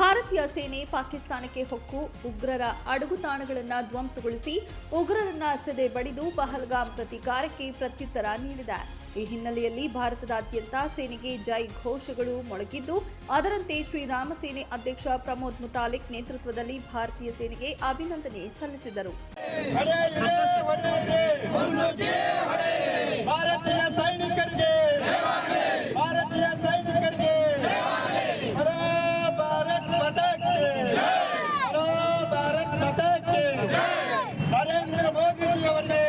ಭಾರತೀಯ ಸೇನೆ ಪಾಕಿಸ್ತಾನಕ್ಕೆ ಹೊಕ್ಕು, ಉಗ್ರರ ಅಡಗುತಾಣಗಳನ್ನು ಧ್ವಂಸಗೊಳಿಸಿ ಉಗ್ರರನ್ನ ಸೆದೆ ಬಡಿದು ಪಹಲ್ಗಾಮ್ ಪ್ರತೀಕಾರಕ್ಕೆ ಪ್ರತ್ಯುತ್ತರ ನೀಡಿದೆ. ಈ ಹಿನ್ನೆಲೆಯಲ್ಲಿ ಭಾರತದಾದ್ಯಂತ ಸೇನೆಗೆ ಜೈ ಘೋಷಗಳು ಮೊಳಗಿದ್ದು, ಅದರಂತೆ ಶ್ರೀರಾಮ ಸೇನೆ ಅಧ್ಯಕ್ಷ ಪ್ರಮೋದ್ ಮುತಾಲಿಕ್ ನೇತೃತ್ವದಲ್ಲಿ ಭಾರತೀಯ ಸೇನೆಗೆ ಅಭಿನಂದನೆ ಸಲ್ಲಿಸಿದರು ಹೊಡೆಯಿರಿ, ಹೊಡೆಯಿರಿ. ಭಾರತೀಯ ಸೈನಿಕರಿಗೆ ಭಾರತೀಯ ಸೈನಿಕರಿಗೆ ಹಲೋ ಭಾರತ್ ಮಾತಾಕ್ಕೆ ಹಲೋ ಭಾರತ್ ಮಾತಾಕ್ಕೆ ನರೇಂದ್ರ ಮೋದಿಜಿ ಅವರಿಗೆ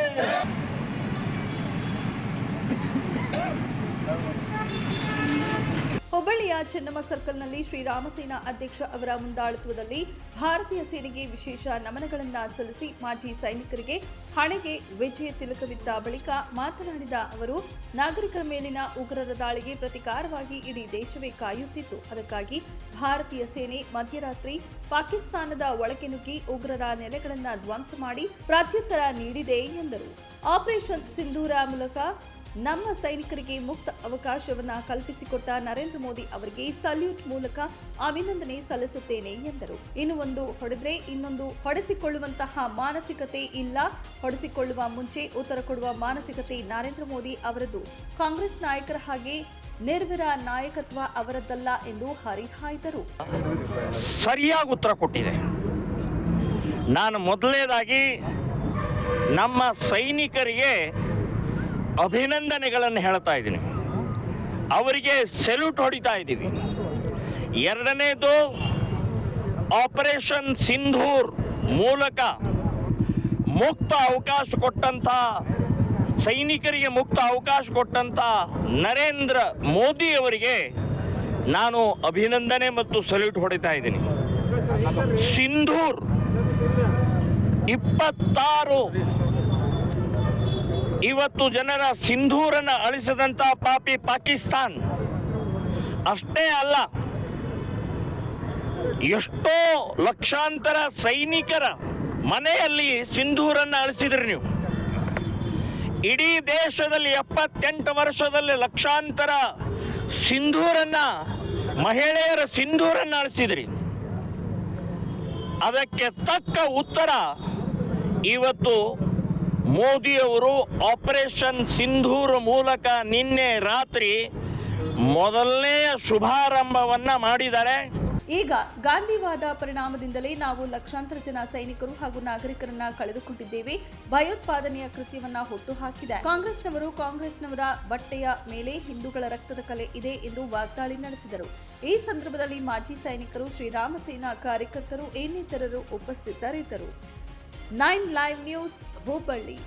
ಹುಬ್ಬಳ್ಳಿಯ ಚೆನ್ನಮ್ಮ ಸರ್ಕಲ್ನಲ್ಲಿ ಶ್ರೀರಾಮಸೇನಾ ಅಧ್ಯಕ್ಷ ಅವರ ಮುಂದಾಳತ್ವದಲ್ಲಿ ಭಾರತೀಯ ಸೇನೆಗೆ ವಿಶೇಷ ನಮನಗಳನ್ನು ಸಲ್ಲಿಸಿ ಮಾಜಿ ಸೈನಿಕರಿಗೆ ಹಣೆಗೆ ವಿಜಯ ತಿಲಕವಿದ್ದ ಬಳಿಕ ಮಾತನಾಡಿದ ಅವರು, ನಾಗರಿಕರ ಮೇಲಿನ ಉಗ್ರರ ದಾಳಿಗೆ ಪ್ರತಿಕಾರವಾಗಿ ಇಡೀ ದೇಶವೇ ಕಾಯುತ್ತಿತ್ತು. ಅದಕ್ಕಾಗಿ ಭಾರತೀಯ ಸೇನೆ ಮಧ್ಯರಾತ್ರಿ ಪಾಕಿಸ್ತಾನದ ಒಳಗೆ ನುಗ್ಗಿ ಉಗ್ರರ ನೆಲೆಗಳನ್ನು ಧ್ವಂಸ ಮಾಡಿ ಪ್ರತ್ಯುತ್ತರ ನೀಡಿದೆ ಎಂದರು. ಆಪರೇಷನ್ ಸಿಂಧೂರ ಮೂಲಕ ನಮ್ಮ ಸೈನಿಕರಿಗೆ ಮುಕ್ತ ಅವಕಾಶವನ್ನು ಕಲ್ಪಿಸಿಕೊಟ್ಟ ನರೇಂದ್ರ ಮೋದಿ ಅವರಿಗೆ ಸಲ್ಯೂಟ್ ಮೂಲಕ ಅಭಿನಂದನೆ ಸಲ್ಲಿಸುತ್ತೇನೆ ಎಂದರು. ಇನ್ನು ಒಂದು ಹೊಡೆದ್ರೆ ಇನ್ನೊಂದು ಹೊಡೆಸಿಕೊಳ್ಳುವಂತಹ ಮಾನಸಿಕತೆ ಇಲ್ಲ. ಹೊಡೆಸಿಕೊಳ್ಳುವ ಮುಂಚೆ ಉತ್ತರ ಕೊಡುವ ಮಾನಸಿಕತೆ ನರೇಂದ್ರ ಮೋದಿ ಅವರದ್ದು. ಕಾಂಗ್ರೆಸ್ ನಾಯಕರ ಹಾಗೆ ನಿರ್ವಿರ ನಾಯಕತ್ವ ಅವರದ್ದಲ್ಲ ಎಂದು ಹರಿಹಾಯ್ದರು. ಸರಿಯಾಗಿ ಉತ್ತರ ಕೊಟ್ಟಿದೆ. ನಾನು ಮೊದಲನೇದಾಗಿ ನಮ್ಮ ಸೈನಿಕರಿಗೆ ಅಭಿನಂದನೆಗಳನ್ನು ಹೇಳ್ತಾ ಇದ್ದೀನಿ. ಅವರಿಗೆ ಸೆಲ್ಯೂಟ್ ಹೊಡಿತಾ ಇದ್ದೀವಿ. ಎರಡನೇದು ಆಪರೇಷನ್ ಸಿಂಧೂರ್ ಮೂಲಕ ಮುಕ್ತ ಅವಕಾಶ ಕೊಟ್ಟಂಥ, ಸೈನಿಕರಿಗೆ ಮುಕ್ತ ಅವಕಾಶ ಕೊಟ್ಟಂಥ ನರೇಂದ್ರ ಮೋದಿ ಅವರಿಗೆ ನಾನು ಅಭಿನಂದನೆ ಮತ್ತು ಸಲ್ಯೂಟ್ ಹೊಡಿತಾ ಇದ್ದೀನಿ. ಸಿಂಧೂರ್ ಇಪ್ಪತ್ತಾರು ಇವತ್ತು ಜನರ ಸಿಂಧೂರನ್ನು ಅಳಿಸಿದಂಥ ಪಾಪಿ ಪಾಕಿಸ್ತಾನ್. ಅಷ್ಟೇ ಅಲ್ಲ, ಎಷ್ಟೋ ಲಕ್ಷಾಂತರ ಸೈನಿಕರ ಮನೆಯಲ್ಲಿ ಸಿಂಧೂರನ್ನು ಅಳಿಸಿದ್ರಿ ನೀವು. ಇಡೀ ದೇಶದಲ್ಲಿ ಎಪ್ಪತ್ತೆಂಟು ವರ್ಷದಲ್ಲಿ ಲಕ್ಷಾಂತರ ಸಿಂಧೂರನ್ನ, ಮಹಿಳೆಯರ ಸಿಂಧೂರನ್ನು ಅಳಿಸಿದ್ರಿ. ಅದಕ್ಕೆ ತಕ್ಕ ಉತ್ತರ ಇವತ್ತು ಮೋದಿಯವರು ಆಪರೇಷನ್ ಸಿಂಧೂರ್ ಮೂಲಕ ನಿನ್ನೆ ರಾತ್ರಿ ಮೊದಲನೆಯ ಶುಭಾರಂಭವನ್ನ ಮಾಡಿದ್ದಾರೆ. ಈಗ ಗಾಂಧಿವಾದ ಪರಿಣಾಮದಿಂದಲೇ ನಾವು ಲಕ್ಷಾಂತರ ಜನ ಸೈನಿಕರು ಹಾಗೂ ನಾಗರಿಕರನ್ನ ಕಳೆದುಕೊಂಡಿದ್ದೇವೆ. ಭಯೋತ್ಪಾದನೆಯ ಕೃತ್ಯವನ್ನ ಹುಟ್ಟುಹಾಕಿದೆ. ಕಾಂಗ್ರೆಸ್ನವರು ಕಾಂಗ್ರೆಸ್ನವರ ಬಟ್ಟೆಯ ಮೇಲೆ ಹಿಂದೂಗಳ ರಕ್ತದ ಕಲೆ ಇದೆ ಎಂದು ವಾಗ್ದಾಳಿ ನಡೆಸಿದರು. ಈ ಸಂದರ್ಭದಲ್ಲಿ ಮಾಜಿ ಸೈನಿಕರು ಶ್ರೀರಾಮ ಸೇನಾ ಕಾರ್ಯಕರ್ತರು, ಇನ್ನಿತರರು ಉಪಸ್ಥಿತರಿದ್ದರು. Nine live news Hubballi